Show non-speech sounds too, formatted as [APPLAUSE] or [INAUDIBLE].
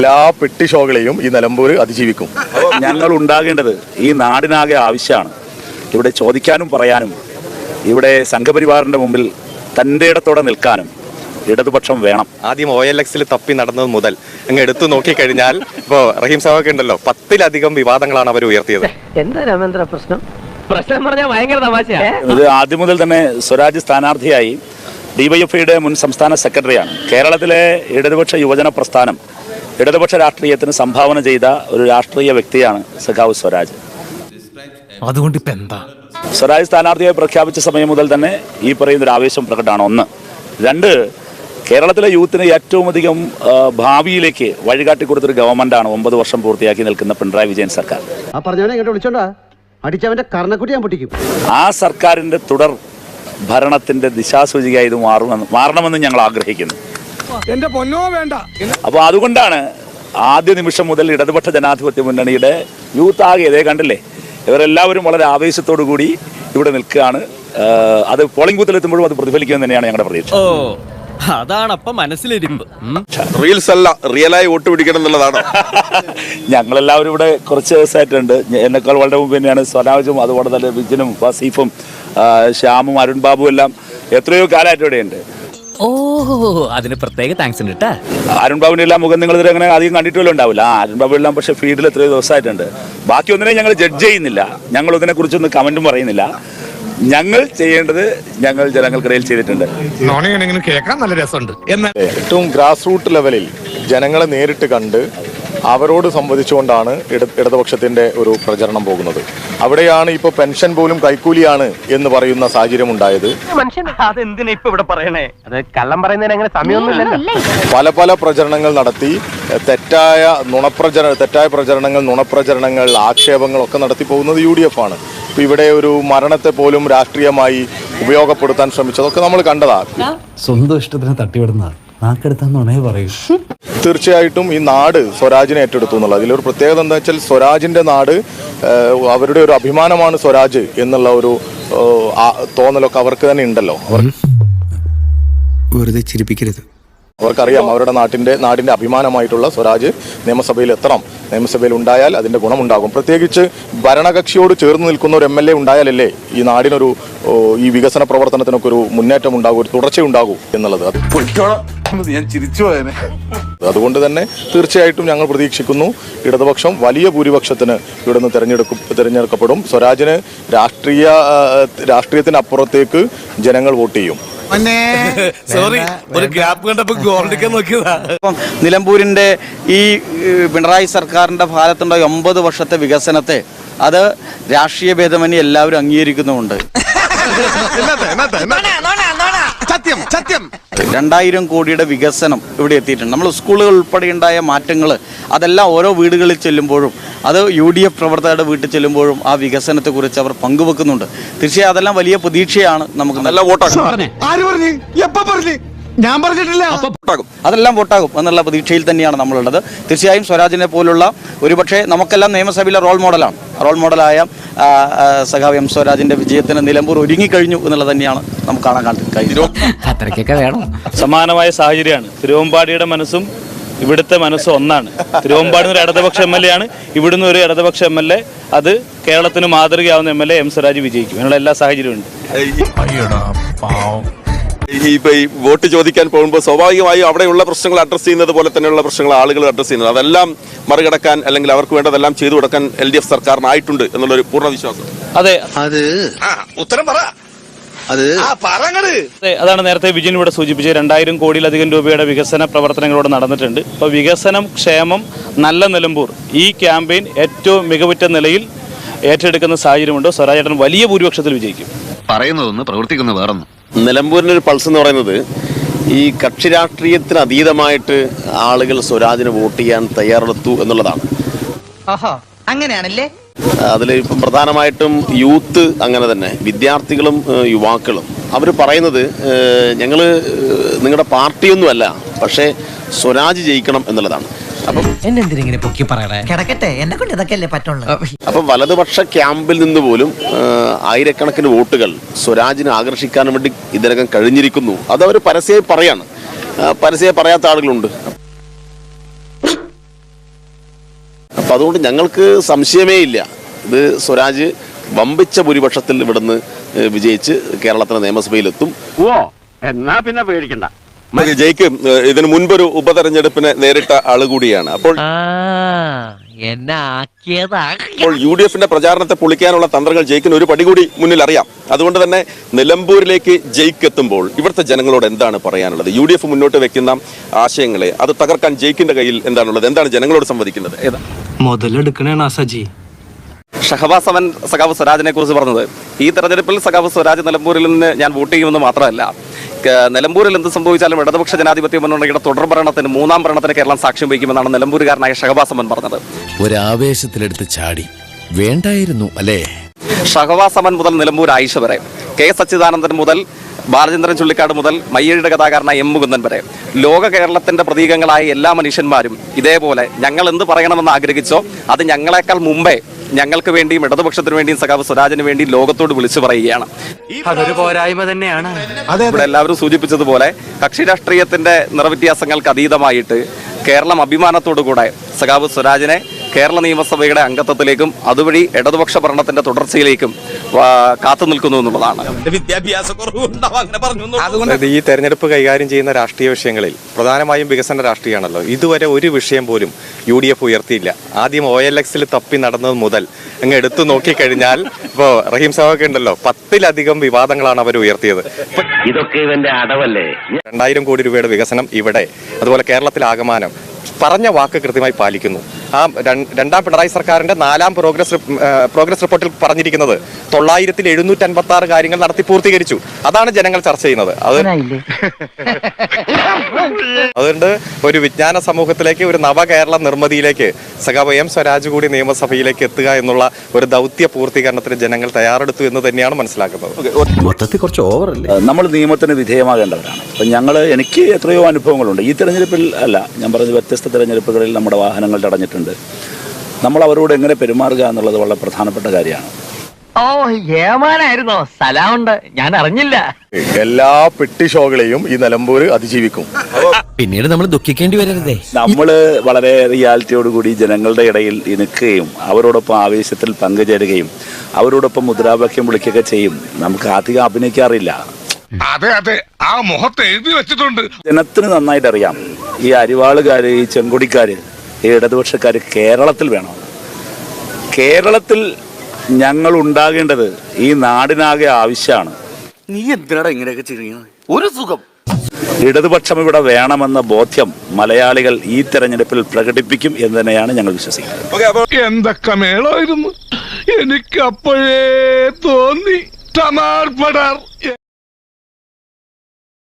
എല്ലാ പെട്ടി ഷോകളെയും ഈ നിലമ്പൂർ അതിജീവിക്കും. ഞങ്ങൾ ഉണ്ടാകേണ്ടത് ഈ നാടിനാകെ ആവശ്യമാണ്. ഇവിടെ ചോദിക്കാനും പറയാനും ഇവിടെ സംഘപരിവാറിന്റെ മുമ്പിൽ തന്റെ ഇടത്തോടെ നിൽക്കാനും ഇടതുപക്ഷം വേണം. ആദ്യം ഒ എൽ എക്സിൽ തപ്പി നടന്നത് മുതൽ അങ്ങ് എടുത്തു നോക്കിക്കഴിഞ്ഞാൽ ഇപ്പോൾ റഹീം സാഹൊക്കെ ഉണ്ടല്ലോ പത്തിലധികം വിവാദങ്ങളാണ് അവർ ഉയർത്തിയത്. എന്താ രാമേന്ദ്ര പ്രശ്നം? പ്രശ്നം പറഞ്ഞാൽ ഭയങ്കര ഇത് ആദ്യം മുതൽ തന്നെ സ്വരാജ് സ്ഥാനാർത്ഥിയായി ഡിവൈഎഫ്ഐയുടെ മുൻ സംസ്ഥാന സെക്രട്ടറിയാണ്. കേരളത്തിലെ ഇടതുപക്ഷ യുവജന പ്രസ്ഥാനം ഇടതുപക്ഷ രാഷ്ട്രീയത്തിന് സംഭാവന ചെയ്ത ഒരു രാഷ്ട്രീയ വ്യക്തിയാണ് സഖാവ് സ്വരാജ്. അതുകൊണ്ട് ഇപ്പൊ എന്താ? സ്വരാജ് സ്ഥാനാർത്ഥിയായി പ്രഖ്യാപിച്ച സമയം മുതൽ തന്നെ ഈ പറയുന്ന ഒരു ആവേശം പ്രകടമാണ് ഒന്ന്. രണ്ട് കേരളത്തിലെ യൂത്തിന് ഏറ്റവും അധികം ഭാവിയിലേക്ക് വഴികാട്ടി കൊടുത്തൊരു ഗവൺമെന്റാണ് ഒമ്പത് വർഷം പൂർത്തിയാക്കി നിൽക്കുന്ന പിണറായി വിജയൻ സർക്കാർ. ആ പറഞ്ഞവനെ ഇങ്ങോട്ട് വിളിച്ചോണ്ടാ? അടിച്ചവന്റെ കർണക്കുട്ടി ഞാൻ പൊട്ടിക്കും. ആ സർക്കാരിന്റെ തുടർ ഭരണത്തിന്റെ ദിശാസൂചികയായി ഇത് മാറുമെന്ന് മാറണമെന്ന് ഞങ്ങൾ ആഗ്രഹിക്കുന്നു. എന്റെ പൊന്നോ വേണ്ട. അപ്പോൾ അതുകൊണ്ടാണ് ആദ്യ നിമിഷം മുതൽ ഇടതുപക്ഷ ജനാധിപത്യ മുന്നണിയുടെ യൂത്ത് ആകെ ഇതേ കണ്ടില്ലേ? ഇവരെല്ലാവരും വളരെ ആവേശത്തോടു കൂടി ഇവിടെ നിൽക്കുകയാണ്. അത് പോളിംഗ് ബൂത്തിൽ എത്തുമ്പോഴും അത് പ്രതിഫലിക്കുമെന്ന് തന്നെയാണ് ഞങ്ങളുടെ പ്രതീക്ഷ. ഓ അപ്പൊ മനസ്സിലിരിപ്പ്. ഉം. റീൽസ് അല്ല റിയലായി വോട്ട് പിടിക്കണം എന്നുള്ളതാണ്. [LAUGHS] ഞങ്ങളെല്ലാവരും ഇവിടെ കുറച്ച് ദിവസമായിട്ടുണ്ട്. എന്നെക്കാൾ വളരെ മുമ്പ് തന്നെയാണ് സ്വരാജും അതുപോലെ തന്നെ ബിജിനും വസീഫും ശ്യാമും അരുൺ ബാബു എല്ലാം എത്രയോ കാലമായിട്ട് ഇവിടെയുണ്ട്. ഓ അതിന് പ്രത്യേക താങ്ക്സ് ഉണ്ട് കേട്ടാ അരുൺ ബാബുവിന്റെ എല്ലാം മുഖം നിങ്ങൾ ഇതുവരെ അങ്ങനെ അധികം കണ്ടിട്ടില്ല ഉണ്ടാവില്ല. അരുൺ ബാബു എല്ലാം പക്ഷേ ഫീൽഡിൽ എത്രയോ ദിവസമായിട്ടുണ്ട്. ബാക്കി ഒന്നിനെ ഞങ്ങൾ ജഡ്ജ് ചെയ്യുന്നില്ല. ഞങ്ങൾ ഇതിനെ കുറിച്ചൊന്നും കമന്റും പറയുന്നില്ല. ഞങ്ങൾ ചെയ്യേണ്ടത് ഞങ്ങൾ ജനങ്ങൾക്കിടയിൽ ചെയ്തിട്ടുണ്ട്. കേൾക്കാൻ നല്ല രസമുണ്ട്. എന്നാൽ ഏറ്റവും ഗ്രാസ് റൂട്ട് ലെവലിൽ ജനങ്ങളെ നേരിട്ട് കണ്ട് അവരോട് സംവദിച്ചുകൊണ്ടാണ് ഇട ഇടതുപക്ഷത്തിന്റെ ഒരു പ്രചരണം പോകുന്നത്. അവിടെയാണ് ഇപ്പോൾ പെൻഷൻ പോലും കൈക്കൂലിയാണ് എന്ന് പറയുന്ന സാഹചര്യം ഉണ്ടായത് ഇപ്പൊ പല പല പ്രചരണങ്ങൾ നടത്തി തെറ്റായ നുണപ്രചര തെറ്റായ പ്രചരണങ്ങൾ നുണപ്രചരണങ്ങൾ ആക്ഷേപങ്ങളൊക്കെ നടത്തി പോകുന്നത് യു ഡി എഫ് ആണ്. ഇപ്പൊ ഇവിടെ ഒരു മരണത്തെ പോലും രാഷ്ട്രീയമായി ഉപയോഗപ്പെടുത്താൻ ശ്രമിച്ചതൊക്കെ നമ്മൾ കണ്ടതാ. സ്വന്തം ഇഷ്ടത്തിന് തട്ടിവിടുന്ന നാക്കെടുത്താന്നുണേ പറയൂ. തീർച്ചയായിട്ടും ഈ നാട് സ്വരാജിനെ ഏറ്റെടുത്തു എന്നുള്ളത്. അതിലൊരു പ്രത്യേകത എന്താ വെച്ചാൽ സ്വരാജിന്റെ നാട് അവരുടെ ഒരു അഭിമാനമാണ് സ്വരാജ് എന്നുള്ള ഒരു തോന്നലൊക്കെ അവർക്ക് തന്നെ ഉണ്ടല്ലോ. അവർ വെറുതെ ചിരിപ്പിക്കരുത്. അവർക്കറിയാം അവരുടെ നാട്ടിന്റെ നാടിന്റെ അഭിമാനമായിട്ടുള്ള സ്വരാജ് നിയമസഭയിൽ എത്തണം. നിയമസഭയിൽ ഉണ്ടായാൽ അതിന്റെ ഗുണമുണ്ടാകും. പ്രത്യേകിച്ച് ഭരണകക്ഷിയോട് ചേർന്ന് നിൽക്കുന്ന ഒരു എം എൽ എ ഉണ്ടായാലല്ലേ ഈ നാടിനൊരു ഈ വികസന പ്രവർത്തനത്തിനൊക്കെ ഒരു മുന്നേറ്റം ഉണ്ടാകും ഒരു തുടർച്ചയുണ്ടാകും എന്നുള്ളത്. അത് ഞാൻ ചിരിച്ചു പോയനെ. അതുകൊണ്ട് തന്നെ തീർച്ചയായിട്ടും ഞങ്ങൾ പ്രതീക്ഷിക്കുന്നു ഇടതുപക്ഷം വലിയ ഭൂരിപക്ഷത്തിന് ഇവിടെ നിന്ന് തിരഞ്ഞെടുക്കും തിരഞ്ഞെടുക്കപ്പെടും. സ്വരാജിന് രാഷ്ട്രീയ രാഷ്ട്രീയത്തിന് രാഷ്ട്രീയത്തിനപ്പുറത്തേക്ക് ജനങ്ങൾ വോട്ട് ചെയ്യും. സോറി ഒരു ഗ്യാപ്പ് കണ്ടപ്പോ ഗോൾഡിക്കാൻ നോക്കിയതാ. നിലമ്പൂരിന്റെ ഈ പിണറായി സർക്കാരിന്റെ ഭാഗത്തുണ്ടായ ഒമ്പത് വർഷത്തെ വികസനത്തെ അത് രാഷ്ട്രീയ ഭേദമന്യേ എല്ലാവരും അംഗീകരിക്കുന്നുമുണ്ട്. [LAUGHS] സത്യം സത്യം. രണ്ടായിരം കോടിയുടെ വികസനം ഇവിടെ എത്തിയിട്ടുണ്ട്. നമ്മൾ സ്കൂളുകൾ ഉൾപ്പെടെ ഉണ്ടായ മാറ്റങ്ങൾ അതെല്ലാം ഓരോ വീടുകളിൽ ചെല്ലുമ്പോഴും അത് യു ഡി എഫ് പ്രവർത്തകരുടെ വീട്ടിൽ ചെല്ലുമ്പോഴും ആ വികസനത്തെക്കുറിച്ച് അവർ പങ്കുവെക്കുന്നുണ്ട്. തീർച്ചയായും അതെല്ലാം വലിയ പ്രതീക്ഷയാണ് നമുക്ക് നല്ല വോട്ടാകും ഞാൻ പറഞ്ഞിട്ടില്ല. വോട്ടാകും അതെല്ലാം വോട്ടാകും എന്നുള്ള പ്രതീക്ഷയിൽ തന്നെയാണ് നമ്മളുള്ളത്. തീർച്ചയായും സ്വരാജിനെ പോലുള്ള ഒരുപക്ഷെ നമുക്കെല്ലാം നിയമസഭയിലെ റോൾ മോഡലാണ് റോൾ മോഡലായ സഖാവ് എം സ്വരാജിന്റെ വിജയത്തിന് നിലമ്പൂർ ഒരുങ്ങിക്കഴിഞ്ഞു എന്നുള്ളത് തന്നെയാണ് നമുക്ക് കാണാൻ അത്രയ്ക്കൊക്കെ വേണം. സമാനമായ സാഹചര്യമാണ്. തിരുവമ്പാടിയുടെ മനസ്സും ഇവിടുത്തെ മനസ്സ് ഒന്നാണ്. തിരുവമ്പാടി ഒരു ഇടതുപക്ഷ എം എൽ എ ആണ്. ഇവിടുന്ന് ഒരു ഇടതുപക്ഷ എം എൽ എ. അത് കേരളത്തിന് മാതൃകയാവുന്ന M L A M Swaraj വിജയിക്കും. അതിനുള്ള എല്ലാ സാഹചര്യവും ഉണ്ട്. ഈ ഇപ്പൊ ഈ വോട്ട് ചോദിക്കാൻ പോകുമ്പോൾ സ്വാഭാവികമായും അവിടെയുള്ള പ്രശ്നങ്ങൾ അഡ്രസ്സ് ചെയ്യുന്നത് പോലെ തന്നെയുള്ള പ്രശ്നങ്ങൾ ആളുകൾ അഡ്രസ്സ് ചെയ്യുന്നത്. അതെല്ലാം മറികടക്കാൻ അല്ലെങ്കിൽ അവർക്ക് വേണ്ടതെല്ലാം ചെയ്തു കൊടുക്കാൻ എൽ ഡി എഫ് സർക്കാരിനായിട്ടുണ്ട് എന്നുള്ളൊരു പൂർണ വിശ്വാസം. അതെ. അത് ഉത്തരം പറ. അത് അതെ അതാണ് നേരത്തെ വിജയൻ ഇവിടെ സൂചിപ്പിച്ചത്. രണ്ടായിരം കോടിയിലധികം രൂപയുടെ വികസന പ്രവർത്തനങ്ങളോട് നടന്നിട്ടുണ്ട്. അപ്പോൾ വികസനം ക്ഷേമം നല്ല നിലമ്പൂർ ഈ ക്യാമ്പയിൻ ഏറ്റവും മികവുറ്റ നിലയിൽ ഏറ്റെടുക്കുന്ന സാഹചര്യമുണ്ടോ. സ്വരാജേട്ടൻ വലിയ ഭൂരിപക്ഷത്തിൽ വിജയിക്കും. പറയുന്നതൊന്ന് പ്രവർത്തിക്കുന്ന വേറൊന്നും. നിലമ്പൂരിന്റെ ഒരു പൾസ് എന്ന് പറയുന്നത് ഈ കക്ഷി രാഷ്ട്രീയത്തിന് അതീതമായിട്ട് ആളുകൾ സ്വരാജിന് വോട്ട് ചെയ്യാൻ തയ്യാറെടുത്തു എന്നുള്ളതാണ്. അങ്ങനെയാണല്ലേ? അതിൽ ഇപ്പം പ്രധാനമായിട്ടും യൂത്ത് അങ്ങനെ തന്നെ വിദ്യാർത്ഥികളും യുവാക്കളും. അവർ പറയുന്നത് ഞങ്ങൾ നിങ്ങളുടെ പാർട്ടിയൊന്നുമല്ല പക്ഷേ സ്വരാജ് ജയിക്കണം എന്നുള്ളതാണ്. അപ്പം എന്നെന്തിനെ പൊക്കി പറയണേ? കിടക്കട്ടെ. എന്നെ കൊണ്ട് ഇതൊക്കെ അല്ലേ പറ്റുള്ളൂ അപ്പം വലതുപക്ഷ ക്യാമ്പിൽ നിന്ന് പോലും ഏഹ്, ആയിരക്കണക്കിന് വോട്ടുകൾ സ്വരാജിനെ ആകർഷിക്കാൻ വേണ്ടി ഇതിനകം കഴിഞ്ഞിരിക്കുന്നു. അത് അവർ പരസ്യമായി പറയാണ്. ആ, പരസ്യമായി പറയാത്ത ആളുകളുണ്ട്. അപ്പം അതുകൊണ്ട് ഞങ്ങൾക്ക് സംശയമേ ഇല്ല. ഇത് സ്വരാജ് വമ്പിച്ച ഭൂരിപക്ഷത്തിൽ ഇവിടുന്ന് ഏഹ്, വിജയിച്ച് കേരളത്തിലെ നിയമസഭയിലെത്തും. ഓ എന്നാ പിന്നെ പേടിക്കണ്ട. ജയിക്ക് ഇതിനു മുൻപൊരു ഉപതെരഞ്ഞെടുപ്പിനെ നേരിട്ട ആൾ കൂടിയാണ്. അപ്പോൾ അപ്പോൾ യു ഡി എഫിന്റെ പ്രചാരണത്തെ പൊളിക്കാനുള്ള തന്ത്രങ്ങൾ ജയിക്കിന് ഒരു പടി കൂടി മുന്നിൽ അറിയാം അതുകൊണ്ട് തന്നെ നിലമ്പൂരിലേക്ക് ജയിക്കെത്തുമ്പോൾ ഇവിടുത്തെ ജനങ്ങളോട് എന്താണ് പറയാനുള്ളത്? യു ഡി എഫ് മുന്നോട്ട് വെക്കുന്ന ആശയങ്ങളെ അത് തകർക്കാൻ ജയിക്കിന്റെ കയ്യിൽ എന്താണുള്ളത്? എന്താണ് ജനങ്ങളോട് സംവദിക്കുന്നത്? ഏതാ? മുതലെടുക്കണേണ സജി ഷഹബാസ് അവൻ സഖാവ് സ്വരാജിനെ കുറിച്ച് പറഞ്ഞത് ഈ തെരഞ്ഞെടുപ്പിൽ സഖാവ് സ്വരാജ് നിലമ്പൂരിൽ നിന്ന് ഞാൻ വോട്ട് ചെയ്യുമെന്ന് മാത്രമല്ല നിലമ്പൂരിൽ എന്ത് സംഭവിച്ചാലും ഇടതുപക്ഷ ജനാധിപത്യ മുന്നണിയുടെ തുടർ ഭരണത്തിന് മൂന്നാം ഭരണത്തിന് കേരളം സാക്ഷ്യം വഹിക്കുമെന്നാണ് നിലമ്പൂരുകാരനായ ഷഹബാസ് അവൻ പറഞ്ഞത്. ഒരാവേശത്തിലെടുത്ത് ചാടി. വേണ്ടായിരുന്നു അല്ലേ? ഷഹവാസ് അമൻ മുതൽ നിലമ്പൂർ ആയിഷ വരെ. കെ സച്ചിദാനന്ദൻ മുതൽ ബാലചന്ദ്രൻ ചുള്ളിക്കാട് മുതൽ മയ്യഴിയുടെ കഥാകാരനായ എം മുകുന്ദൻ വരെ. ലോക കേരളത്തിന്റെ പ്രതീകങ്ങളായ എല്ലാ മനുഷ്യന്മാരും ഇതേപോലെ ഞങ്ങൾ എന്ത് പറയണമെന്ന് ആഗ്രഹിച്ചോ അത് ഞങ്ങളെക്കാൾ മുമ്പേ ഞങ്ങൾക്ക് വേണ്ടിയും ഇടതുപക്ഷത്തിന് വേണ്ടിയും സഖാവ് സ്വരാജിന് വേണ്ടി ലോകത്തോട് വിളിച്ചു പറയുകയാണ്. അതൊരു പോരായ്മ തന്നെയാണ്. ഇവിടെ എല്ലാവരും സൂചിപ്പിച്ചതുപോലെ കക്ഷി രാഷ്ട്രീയത്തിന്റെ നിറവ്യത്യാസങ്ങൾക്ക് അതീതമായിട്ട് കേരളം അഭിമാനത്തോടുകൂടെ സഖാവ് സ്വരാജിനെ കേരള നിയമസഭയുടെ അംഗത്വത്തിലേക്കും അതുവഴി ഇടതുപക്ഷ ഭരണത്തിന്റെ തുടർച്ചയിലേക്കും കാത്തു നിൽക്കുന്നു എന്നുള്ളതാണ്. ഈ തെരഞ്ഞെടുപ്പ് കൈകാര്യം ചെയ്യുന്ന രാഷ്ട്രീയ വിഷയങ്ങളിൽ പ്രധാനമായും വികസന രാഷ്ട്രീയമാണല്ലോ ഇതുവരെ ഒരു വിഷയം പോലും യു ഡി എഫ് ഉയർത്തിയില്ല. ആദ്യം ഒ എൽ എക്സിൽ തപ്പി നടന്നത് മുതൽ അങ്ങ് എടുത്തു നോക്കിക്കഴിഞ്ഞാൽ ഇപ്പോ റഹീം സാഹൊക്കെ ഉണ്ടല്ലോ പത്തിലധികം വിവാദങ്ങളാണ് അവർ ഉയർത്തിയത്. ഇതൊക്കെ ഇവന്റെ അടവല്ലേ? രണ്ടായിരം കോടി രൂപയുടെ വികസനം ഇവിടെ അതുപോലെ കേരളത്തിൽ ആകമാനം പറഞ്ഞ വാക്ക് കൃത്യമായി പാലിക്കുന്നു. ആ രണ്ടാം പിണറായി സർക്കാരിന്റെ നാലാം പ്രോഗ്രസ് പ്രോഗ്രസ് റിപ്പോർട്ടിൽ പറഞ്ഞിരിക്കുന്നത് തൊള്ളായിരത്തിൽ എഴുന്നൂറ്റി അൻപത്തി ആറ് കാര്യങ്ങൾ നടത്തി പൂർത്തീകരിച്ചു. അതാണ് ജനങ്ങൾ ചർച്ച ചെയ്യുന്നത്. അത് [LAUGHS] അതുകൊണ്ട് ഒരു വിജ്ഞാന സമൂഹത്തിലേക്ക് ഒരു നവകേരള നിർമ്മിതിയിലേക്ക് സഖാവ് എം സ്വരാജ് കൂടി നിയമസഭയിലേക്ക് എത്തുക എന്നുള്ള ഒരു ദൗത്യ പൂർത്തീകരണത്തിന് ജനങ്ങൾ തയ്യാറെടുത്തു എന്ന് തന്നെയാണ് മനസ്സിലാക്കുന്നത്. മൊത്തത്തിൽ കുറച്ച് ഓവർ നമ്മൾ നിയമത്തിന് വിധേയമാകേണ്ടവരാണ്. അപ്പം ഞങ്ങൾ എനിക്ക് എത്രയോ അനുഭവങ്ങളുണ്ട്. ഈ തെരഞ്ഞെടുപ്പിൽ അല്ല ഞാൻ പറഞ്ഞ വ്യത്യസ്ത തെരഞ്ഞെടുപ്പുകളിൽ നമ്മുടെ വാഹനങ്ങൾ തടഞ്ഞിട്ടുണ്ട് നമ്മൾ അവരോട് എങ്ങനെ പെരുമാറുക എന്നുള്ളത് വളരെ പ്രധാനപ്പെട്ട കാര്യമാണ്. ഓ ഏമാനായിരുന്നോ? സ്ഥലമുണ്ട് ഞാൻ അറിഞ്ഞില്ല. എല്ലാ പെട്ടി ഷോകളെയും ഈ നിലമ്പൂര് അതിജീവിക്കും. പിന്നീട് നമ്മൾ ദുഃഖിക്കേണ്ടി വരരുതേ. നമ്മൾ വളരെ റിയാലിറ്റിയോട് കൂടി ജനങ്ങളുടെ ഇടയിൽ നിൽക്കുകയും അവരോടൊപ്പം ആവേശത്തിൽ പങ്കുചേരുകയും അവരോടൊപ്പം മുദ്രാവാക്യം വിളിക്കുകയൊക്കെ ചെയ്യും. നമുക്ക് അധികം അഭിനയിക്കാറില്ല. അതെ അതെ. ആ മുഖത്ത് എഴുതി വെച്ചിട്ടുണ്ട്. ജനത്തിന് നന്നായിട്ട് അറിയാം ഈ അരിവാളുകാര് ഈ ചെങ്കൊടിക്കാര് ഈ ഇടതുപക്ഷക്കാർ കേരളത്തിൽ വേണം? കേരളത്തിൽ ഞങ്ങൾ ഉണ്ടാകേണ്ടത് ഈ നാടിനാകെ ആവശ്യമാണ്. നീ എന്തിനാടാ ഇങ്ങനെയൊക്കെ ചെയ്യുന്നത്? ഒരു സുഖം. ഇടതുപക്ഷം ഇവിടെ വേണമെന്ന ബോധ്യം മലയാളികൾ ഈ തെരഞ്ഞെടുപ്പിൽ പ്രകടിപ്പിക്കും എന്ന് തന്നെയാണ് ഞങ്ങൾ വിശ്വസിക്കുന്നത്. എന്തൊക്കെ മേളായിരുന്നു എനിക്ക് അപ്പോഴേ തോന്നി. ടമാർ പടാർ